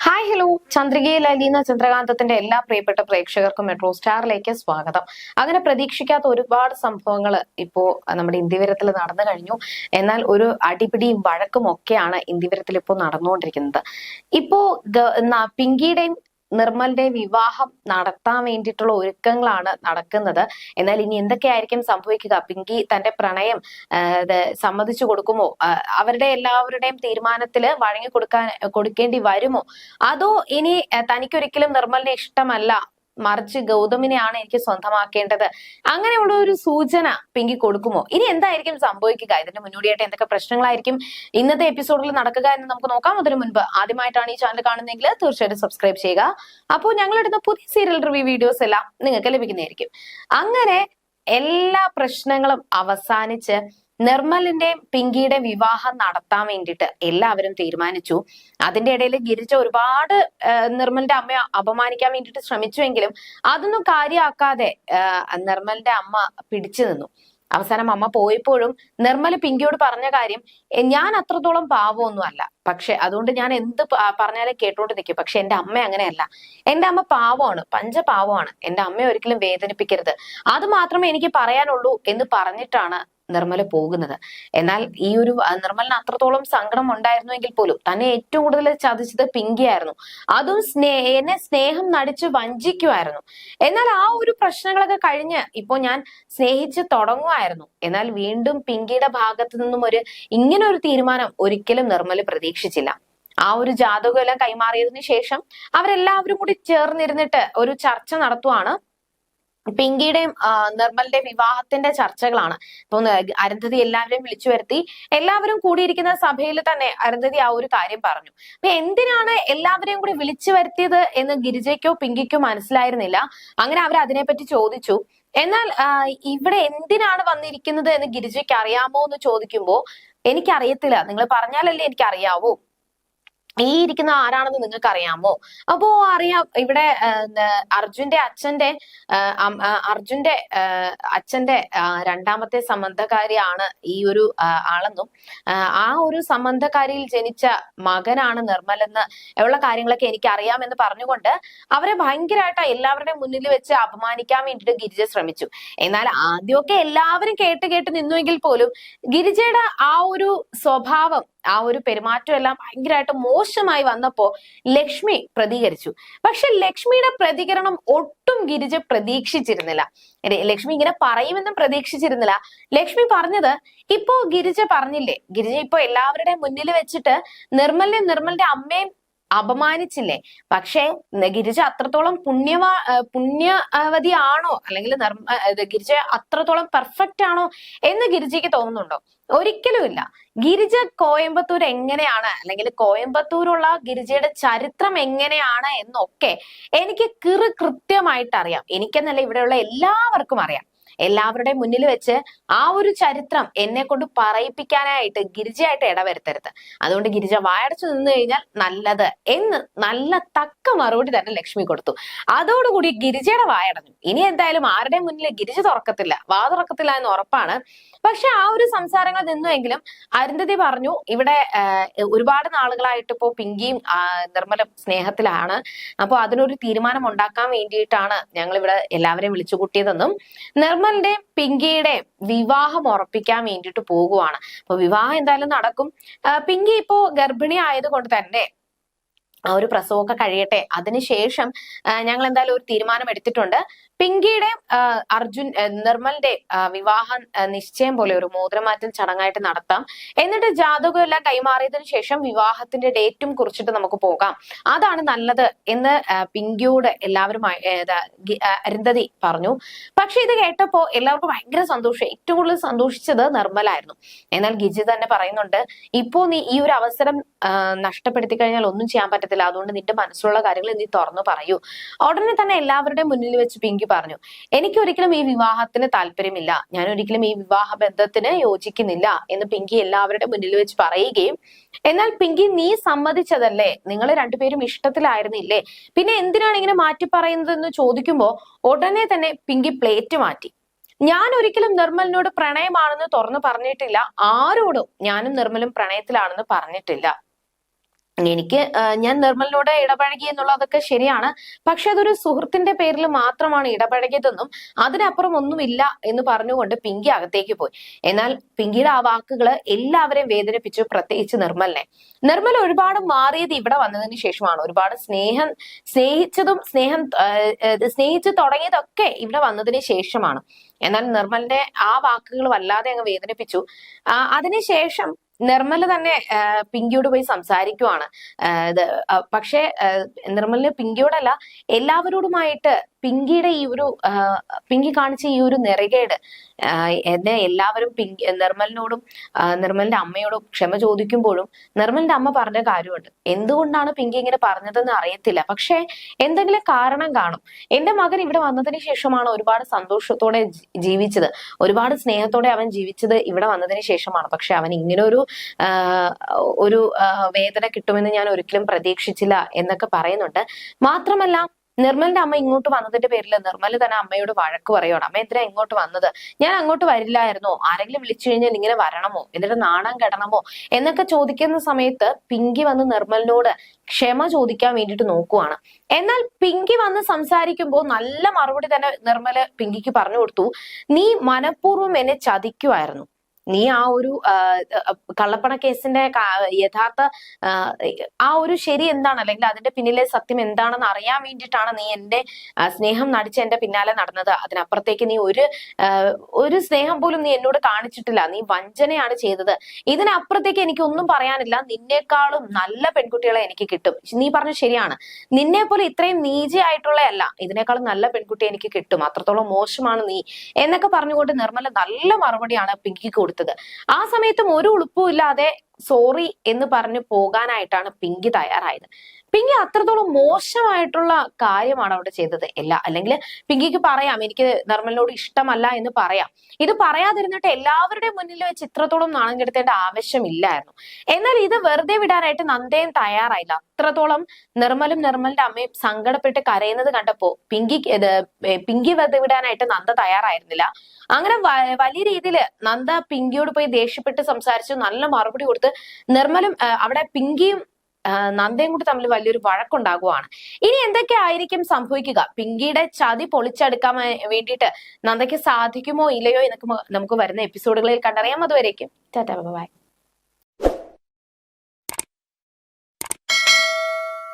Hi hello ചന്ദ്രികയിൽ അലിയുന്ന ചന്ദ്രകാന്തത്തിന്റെ എല്ലാ പ്രിയപ്പെട്ട പ്രേക്ഷകർക്കും മെട്രോ സ്റ്റാറിലേക്ക് സ്വാഗതം. അങ്ങനെ പ്രതീക്ഷിക്കാത്ത ഒരുപാട് സംഭവങ്ങൾ ഇപ്പോ നമ്മുടെ ഇന്ത്യവരത്തിൽ നടന്നു കഴിഞ്ഞു. എന്നാൽ ഒരു അടിപിടിയും വഴക്കും ഒക്കെയാണ് ഇന്ത്യവരത്തിൽ ഇപ്പോൾ നടന്നുകൊണ്ടിരിക്കുന്നത്. ഇപ്പോ പിങ്കിയുടെയും നിർമ്മലിന്റെ വിവാഹം നടത്താൻ വേണ്ടിയിട്ടുള്ള ഒരുക്കങ്ങളാണ് നടക്കുന്നത്. എന്നാൽ ഇനി എന്തൊക്കെയായിരിക്കും സംഭവിക്കുക? പിങ്കി തന്റെ പ്രണയം സമ്മതിച്ചു കൊടുക്കുമോ? അവരുടെ എല്ലാവരുടെയും തീരുമാനത്തിൽ വഴങ്ങി കൊടുക്കാൻ കൊടുക്കേണ്ടി വരുമോ? അതോ ഇനി തനിക്കൊരിക്കലും നിർമ്മലിനെ ഇഷ്ടമല്ല? മറിച്ച് ഗൗതമിനെയാണ് എനിക്ക് സ്വന്തമാക്കേണ്ടത്. അങ്ങനെയുള്ള ഒരു സൂചന പിങ്കി കൊടുക്കുമോ? ഇനി എന്തായിരിക്കും സംഭവിക്കുക? ഇതിന്റെ മുന്നോടിയായിട്ട് എന്തൊക്കെ പ്രശ്നങ്ങളായിരിക്കും? ഇന്നത്തെ എപ്പിസോഡിൽ നടക്കുക എന്ന് നമുക്ക് നോക്കാം. അതിനു മുൻപ് ആദ്യമായിട്ടാണ് ഈ ചാനൽ കാണുന്നതെങ്കിൽ തീർച്ചയായിട്ടും സബ്സ്ക്രൈബ് ചെയ്യുക. അപ്പോൾ ഞങ്ങളിടുന്ന പുതിയ സീരിയൽ റിവ്യൂ വീഡിയോസ് എല്ലാം നിങ്ങൾക്ക് ലഭിക്കുന്നതായിരിക്കും. അങ്ങനെ എല്ലാ പ്രശ്നങ്ങളും അവസാനിച്ച് നിർമ്മലിന്റെയും പിങ്കിയുടെ വിവാഹം നടത്താൻ വേണ്ടിയിട്ട് എല്ലാവരും തീരുമാനിച്ചു. അതിന്റെ ഇടയിൽ ഗിരിജ ഒരുപാട് നിർമ്മലിന്റെ അമ്മയെ അപമാനിക്കാൻ വേണ്ടിയിട്ട് ശ്രമിച്ചുവെങ്കിലും അതൊന്നും കാര്യമാക്കാതെ നിർമ്മലിന്റെ അമ്മ പിടിച്ചു നിന്നു. അവസാനം അമ്മ പോയപ്പോഴും നിർമ്മല പിങ്കിയോട് പറഞ്ഞ കാര്യം ഞാൻ അത്രത്തോളം പാവമൊന്നും അല്ല പക്ഷെ അതുകൊണ്ട് ഞാൻ എന്ത് പറഞ്ഞാലും കേട്ടോണ്ട് നിൽക്കും. പക്ഷെ എന്റെ അമ്മ അങ്ങനെയല്ല. എന്റെ അമ്മ പാവമാണ് പഞ്ചപാവമാണ്. എന്റെ അമ്മയെ ഒരിക്കലും വേദനിപ്പിക്കരുത്. അത് മാത്രമേ എനിക്ക് പറയാനുള്ളൂ എന്ന് പറഞ്ഞിട്ടാണ് നിർമ്മല പോകുന്നത്. എന്നാൽ ഈ ഒരു നിർമ്മലിന് അത്രത്തോളം സങ്കടം ഉണ്ടായിരുന്നുവെങ്കിൽ പോലും തന്നെ ഏറ്റവും കൂടുതൽ ചതിച്ചത് പിങ്കിയായിരുന്നു അതും സ്നേ എന്നെ സ്നേഹം നടിച്ച് വഞ്ചിക്കുമായിരുന്നു എന്നാൽ ആ ഒരു പ്രശ്നങ്ങളൊക്കെ കഴിഞ്ഞ് ഇപ്പൊ ഞാൻ സ്നേഹിച്ച് തുടങ്ങുമായിരുന്നു എന്നാൽ വീണ്ടും പിങ്കിയുടെ ഭാഗത്തു നിന്നും ഒരു ഇങ്ങനെ ഒരു തീരുമാനം ഒരിക്കലും നിർമ്മല പ്രതീക്ഷിച്ചില്ല. ആ ഒരു ജാതകം എല്ലാം കൈമാറിയതിനു ശേഷം അവരെല്ലാവരും കൂടി ചേർന്നിരുന്നിട്ട് ഒരു ചർച്ച നടത്തുവാണ്. പിങ്കിയുടെയും നിർമ്മലിന്റെ വിവാഹത്തിന്റെ ചർച്ചകളാണ്. ഇപ്പൊ അരുന്ധതി എല്ലാവരെയും വിളിച്ചു വരുത്തി. എല്ലാവരും കൂടിയിരിക്കുന്ന സഭയിൽ തന്നെ അരുന്ധതി ആ ഒരു കാര്യം പറഞ്ഞു. അപ്പൊ എന്തിനാണ് എല്ലാവരെയും കൂടി വിളിച്ചു വരുത്തിയത് എന്ന് ഗിരിജയ്ക്കോ പിങ്കിക്കോ മനസ്സിലായിരുന്നില്ല. അങ്ങനെ അവർ അതിനെപ്പറ്റി ചോദിച്ചു. എന്നാൽ ഇവിടെ എന്തിനാണ് വന്നിരിക്കുന്നത് എന്ന് ഗിരിജയ്ക്ക് അറിയാമോ എന്ന് ചോദിക്കുമ്പോ എനിക്കറിയത്തില്ല. നിങ്ങൾ പറഞ്ഞാലല്ലേ എനിക്ക് അറിയാവൂ ഈ ഇരിക്കുന്ന ആരാണെന്ന് നിങ്ങൾക്ക് അറിയാമോ അപ്പോ അറിയാം ഇവിടെ അർജുന്റെ അച്ഛന്റെ അർജുന്റെ അച്ഛന്റെ രണ്ടാമത്തെ സംബന്ധകാരിയാണ് ഈ ഒരു ആളെന്നും ആ ഒരു സംബന്ധകാരിയിൽ ജനിച്ച മകനാണ് നിർമ്മലെന്ന് ഉള്ള കാര്യങ്ങളൊക്കെ എനിക്ക് അറിയാമെന്ന് പറഞ്ഞുകൊണ്ട് അവരെ ഭയങ്കരമായിട്ട് എല്ലാവരുടെയും മുന്നിൽ വെച്ച് അപമാനിക്കാൻ വേണ്ടിയിട്ട് ഗിരിജ ശ്രമിച്ചു. എന്നാൽ ആദ്യമൊക്കെ എല്ലാവരും കേട്ട് കേട്ട് നിന്നുവെങ്കിൽ പോലും ഗിരിജയുടെ ആ ഒരു സ്വഭാവം ആ ഒരു പെരുമാറ്റം എല്ലാം ഭയങ്കരമായിട്ട് മോശമായി വന്നപ്പോ ലക്ഷ്മി പ്രതികരിച്ചു. പക്ഷെ ലക്ഷ്മിയുടെ പ്രതികരണം ഒട്ടും ഗിരിജ പ്രതീക്ഷിച്ചിരുന്നില്ല. ലക്ഷ്മി ഇങ്ങനെ പറയുമെന്നും പ്രതീക്ഷിച്ചിരുന്നില്ല. ലക്ഷ്മി പറഞ്ഞത് ഇപ്പോ ഗിരിജ പറഞ്ഞില്ലേ? ഗിരിജ ഇപ്പോ എല്ലാവരുടെയും മുന്നിൽ വെച്ചിട്ട് നിർമ്മലിനെയും നിർമ്മലിന്റെ അമ്മയും അപമാനിച്ചില്ലേ? പക്ഷേ ഗിരിജ അത്രത്തോളം പുണ്യവാ പുണ്യവതി ആണോ അല്ലെങ്കിൽ നർമ്മ ഗിരിജ അത്രത്തോളം പെർഫെക്റ്റ് ആണോ എന്ന് ഗിരിജയ്ക്ക് തോന്നുന്നുണ്ടോ? ഒരിക്കലുമില്ല ഗിരിജ കോയമ്പത്തൂർ എങ്ങനെയാണ്? അല്ലെങ്കിൽ കോയമ്പത്തൂരുള്ള ഗിരിജയുടെ ചരിത്രം എങ്ങനെയാണ് എന്നൊക്കെ എനിക്ക് കൃത്യമായിട്ട് അറിയാം എനിക്കെന്നല്ല ഇവിടെയുള്ള എല്ലാവർക്കും അറിയാം. എല്ലാവരുടെയും മുന്നിൽ വെച്ച് ആ ഒരു ചരിത്രം എന്നെ കൊണ്ട് പറയിപ്പിക്കാനായിട്ട് ഗിരിജയായിട്ട് ഇടവരുത്തരുത്. അതുകൊണ്ട് ഗിരിജ വായടച്ചു നിന്ന് കഴിഞ്ഞാൽ നല്ലത് എന്ന് നല്ല തക്ക മറുപടി തന്നെ ലക്ഷ്മി കൊടുത്തു. അതോടുകൂടി ഗിരിജയുടെ വായടഞ്ഞു. ഇനി എന്തായാലും ആരുടെയും മുന്നിൽ ഗിരിജ തുറക്കത്തില്ല. വാ തുറക്കത്തില്ല എന്ന് ഉറപ്പാണ്. പക്ഷെ ആ ഒരു സംസാരങ്ങൾ നിന്നുവെങ്കിലും അരുന്ധതി പറഞ്ഞു ഇവിടെ ഒരുപാട് നാളുകളായിട്ട് ഇപ്പോ പിങ്കിയും നിർമ്മല സ്നേഹത്തിലാണ്. അപ്പൊ അതിനൊരു തീരുമാനം ഉണ്ടാക്കാൻ വേണ്ടിയിട്ടാണ് ഞങ്ങൾ ഇവിടെ എല്ലാവരെയും വിളിച്ചു കൂട്ടിയതെന്നും നിർമ്മലിന്റെയും പിങ്കിയുടെയും വിവാഹം ഉറപ്പിക്കാൻ വേണ്ടിയിട്ട് പോകുവാണ്. അപ്പൊ വിവാഹം എന്തായാലും നടക്കും. പിങ്കി ഇപ്പോ ഗർഭിണി ആയതുകൊണ്ട് തന്നെ ആ ഒരു പ്രസവമൊക്കെ കഴിയട്ടെ. അതിനുശേഷം ഞങ്ങൾ എന്തായാലും ഒരു തീരുമാനം എടുത്തിട്ടുണ്ട്. പിങ്കിയുടെ അർജുൻ നിർമ്മലിന്റെ വിവാഹ നിശ്ചയം പോലെ ഒരു മോതിരമാറ്റം ചടങ്ങായിട്ട് നടത്താം. എന്നിട്ട് ജാതകം എല്ലാം കൈമാറിയതിനു ശേഷം വിവാഹത്തിന്റെ ഡേറ്റും കുറിച്ചിട്ട് നമുക്ക് പോകാം. അതാണ് നല്ലത് എന്ന് പിങ്കിയോട് എല്ലാവരും അരുന്ധതി പറഞ്ഞു. പക്ഷെ ഇത് കേട്ടപ്പോ എല്ലാവർക്കും ഭയങ്കര സന്തോഷം. ഏറ്റവും കൂടുതൽ സന്തോഷിച്ചത് നിർമ്മലായിരുന്നു. എന്നാൽ ഗിജി തന്നെ പറയുന്നുണ്ട് ഇപ്പോ നീ ഈ ഒരു അവസരം നഷ്ടപ്പെടുത്തി കഴിഞ്ഞാൽ ഒന്നും ചെയ്യാൻ പറ്റത്തില്ല അതുകൊണ്ട് നിന്റെ മനസ്സിലുള്ള കാര്യങ്ങൾ നീ തുറന്നു പറയൂ. ഉടനെ തന്നെ എല്ലാവരുടെയും മുന്നിൽ വെച്ച് പിങ്കി പറഞ്ഞു എനിക്ക് ഒരിക്കലും ഈ വിവാഹത്തിന് താല്പര്യമില്ല. ഞാൻ ഒരിക്കലും ഈ വിവാഹ ബന്ധത്തിന് യോജിക്കുന്നില്ല എന്ന് പിങ്കി എല്ലാവരുടെ മുന്നിൽ വെച്ച് പറയുകയും എന്നാൽ പിങ്കി നീ സമ്മതിച്ചതല്ലേ? നിങ്ങൾ രണ്ടുപേരും ഇഷ്ടത്തിലായിരുന്നില്ലേ? പിന്നെ എന്തിനാണ് ഇങ്ങനെ മാറ്റി പറയുന്നത് എന്ന് ചോദിക്കുമ്പോൾ ഉടനെ തന്നെ പിങ്കി പ്ലേറ്റ് മാറ്റി. ഞാൻ ഒരിക്കലും നിർമ്മലിനോട് പ്രണയമാണെന്ന് തുറന്നു പറഞ്ഞിട്ടില്ല. ആരോടും ഞാനും നിർമ്മലും പ്രണയത്തിലാണെന്ന് പറഞ്ഞിട്ടില്ല. എനിക്ക് ഞാൻ നിർമ്മലിനോട് ഇടപഴകി എന്നുള്ളതൊക്കെ ശരിയാണ്. പക്ഷെ അതൊരു സുഹൃത്തിന്റെ പേരിൽ മാത്രമാണ് ഇടപഴകിയതെന്നും അതിനപ്പുറം ഒന്നുമില്ല എന്ന് പറഞ്ഞുകൊണ്ട് പിങ്കി അകത്തേക്ക് പോയി. എന്നാൽ പിങ്കിയുടെ ആ വാക്കുകൾ എല്ലാവരെയും വേദനിപ്പിച്ചു പ്രത്യേകിച്ച് നിർമ്മലിനെ. നിർമ്മൽ ഒരുപാട് മാറിയത് ഇവിടെ വന്നതിന് ശേഷമാണ്. ഒരുപാട് സ്നേഹം സ്നേഹിച്ചതും സ്നേഹം സ്നേഹിച്ചു തുടങ്ങിയതൊക്കെ ഇവിടെ വന്നതിന് ശേഷമാണ്. എന്നാൽ നിർമ്മലിന്റെ ആ വാക്കുകൾ വല്ലാതെ അങ്ങ് വേദനിപ്പിച്ചു. അതിനുശേഷം നിർമ്മല തന്നെ പിങ്കിയോട് പോയി സംസാരിക്കുവാണ്. പക്ഷേ നിർമ്മലിന് പിങ്കിയോടല്ല എല്ലാവരോടുമായിട്ട് പിങ്കിയുടെ ഈ ഒരു പിങ്കി കാണിച്ച ഈ ഒരു നിറകേട് എന്നെ എല്ലാവരും പിങ്കി നിർമ്മലിനോടും നിർമ്മലിന്റെ അമ്മയോടും ക്ഷമ ചോദിക്കുമ്പോഴും നിർമ്മലിന്റെ അമ്മ പറഞ്ഞ കാര്യമുണ്ട്. എന്തുകൊണ്ടാണ് പിങ്കി ഇങ്ങനെ പറഞ്ഞതെന്ന് അറിയത്തില്ല. പക്ഷെ എന്തെങ്കിലും കാരണം കാണും. എന്റെ മകൻ ഇവിടെ വന്നതിന് ശേഷമാണ് ഒരുപാട് സന്തോഷത്തോടെ ജീവിച്ചത്. ഒരുപാട് സ്നേഹത്തോടെ അവൻ ജീവിച്ചത് ഇവിടെ വന്നതിന് ശേഷമാണ്. പക്ഷെ അവൻ ഇങ്ങനെ ഒരു ഒരു വേദന കിട്ടുമെന്ന് ഞാൻ ഒരിക്കലും പ്രതീക്ഷിച്ചില്ല എന്നൊക്കെ പറയുന്നുണ്ട്. മാത്രമല്ല നിർമ്മലിന്റെ അമ്മ ഇങ്ങോട്ട് വന്നതിന്റെ പേരിൽ നിർമ്മൽ തന്നെ അമ്മയോട് വഴക്ക് പറയുവാണ്. അമ്മ എന്തിനാ ഇങ്ങോട്ട് വന്നത്? ഞാൻ അങ്ങോട്ട് വരില്ലായിരുന്നോ. ആരെങ്കിലും വിളിച്ചു കഴിഞ്ഞാൽ ഇങ്ങനെ വരണമോ? എന്നിട്ട് നാണം കെടണമോ? എന്നൊക്കെ ചോദിക്കുന്ന സമയത്ത് പിങ്കി വന്ന് നിർമ്മലിനോട് ക്ഷമ ചോദിക്കാൻ വേണ്ടിയിട്ട് നോക്കുവാണ്. എന്നാൽ പിങ്കി വന്ന് സംസാരിക്കുമ്പോൾ നല്ല മറുപടി തന്നെ നിർമ്മൽ പിങ്കിക്ക് പറഞ്ഞു കൊടുത്തു. നീ മനഃപൂർവം എന്നെ ചതിക്കുമായിരുന്നു നീ ആ ഒരു കള്ളപ്പണ കേസിന്റെ യഥാർത്ഥ ആ ഒരു ശരി എന്താണ്? അല്ലെങ്കിൽ അതിന്റെ പിന്നിലെ സത്യം എന്താണെന്ന് അറിയാൻ വേണ്ടിയിട്ടാണ് നീ എന്റെ സ്നേഹം നടിച്ച് എന്റെ പിന്നാലെ നടന്നത്. അതിനപ്പുറത്തേക്ക് നീ ഒരു ഒരു സ്നേഹം പോലും നീ എന്നോട് കാണിച്ചിട്ടില്ല. നീ വഞ്ചനയാണ് ചെയ്തത്. ഇതിനപ്പുറത്തേക്ക് എനിക്ക് ഒന്നും പറയാനില്ല. നിന്നേക്കാളും നല്ല പെൺകുട്ടികളെ എനിക്ക് കിട്ടും. നീ പറഞ്ഞു ശരിയാണ്. നിന്നെ പോലെ ഇത്രയും നീചയായിട്ടുള്ളയല്ല ഇതിനേക്കാളും നല്ല പെൺകുട്ടി എനിക്ക് കിട്ടും. അത്രത്തോളം മോശമാണ് നീ. എന്നൊക്കെ പറഞ്ഞുകൊണ്ട് നിർമ്മല നല്ല മറുപടിയാണ് പിങ്കിക്ക് കൊടുത്തത്. ആ സമയത്തും ഒരു ഉളുപ്പും ഇല്ലാതെ സോറി എന്ന് പറഞ്ഞു പോകാനായിട്ടാണ് പിങ്കി തയ്യാറായത്. പിങ്കി അത്രത്തോളം മോശമായിട്ടുള്ള കാര്യമാണ് അവിടെ ചെയ്തത്. എല്ലാ അല്ലെങ്കിൽ പിങ്കിക്ക് പറയാം എനിക്ക് നിർമ്മലിനോട് ഇഷ്ടമല്ല എന്ന് പറയാം. ഇത് പറയാതിരുന്നിട്ട് എല്ലാവരുടെയും മുന്നിൽ വെച്ച് ഇത്രത്തോളം നാണം കെടുത്തേണ്ട ആവശ്യമില്ലായിരുന്നു. എന്നാൽ ഇത് വെറുതെ വിടാനായിട്ട് നന്ദയും തയ്യാറായില്ല. അത്രത്തോളം നിർമ്മലും നിർമ്മലിന്റെ അമ്മയും സങ്കടപ്പെട്ട് കരയുന്നത് കണ്ടപ്പോ പിങ്കി പിങ്കി വെറുതെ വിടാനായിട്ട് നന്ദ തയ്യാറായിരുന്നില്ല. അങ്ങനെ വലിയ രീതിയിൽ നന്ദ പിങ്കിയോട് പോയി ദേഷ്യപ്പെട്ട് സംസാരിച്ചു. നല്ല മറുപടി കൊടുത്ത് നിർമ്മലും അവിടെ പിങ്കിയും നന്ദയും തമ്മിൽ വലിയൊരു വഴക്കുണ്ടാകുവാണ്. ഇനി എന്തൊക്കെ ആയിരിക്കും സംഭവിക്കുക? പിങ്കിയുടെ ചതി പൊളിച്ചെടുക്കാൻ വേണ്ടിയിട്ട് നന്ദയ്ക്ക് സാധിക്കുമോ ഇല്ലയോ എന്നൊക്കെ നമുക്ക് വരുന്ന എപ്പിസോഡുകളിൽ കണ്ടറിയാം. അതുവരേക്കും ടാറ്റാ ബൈ.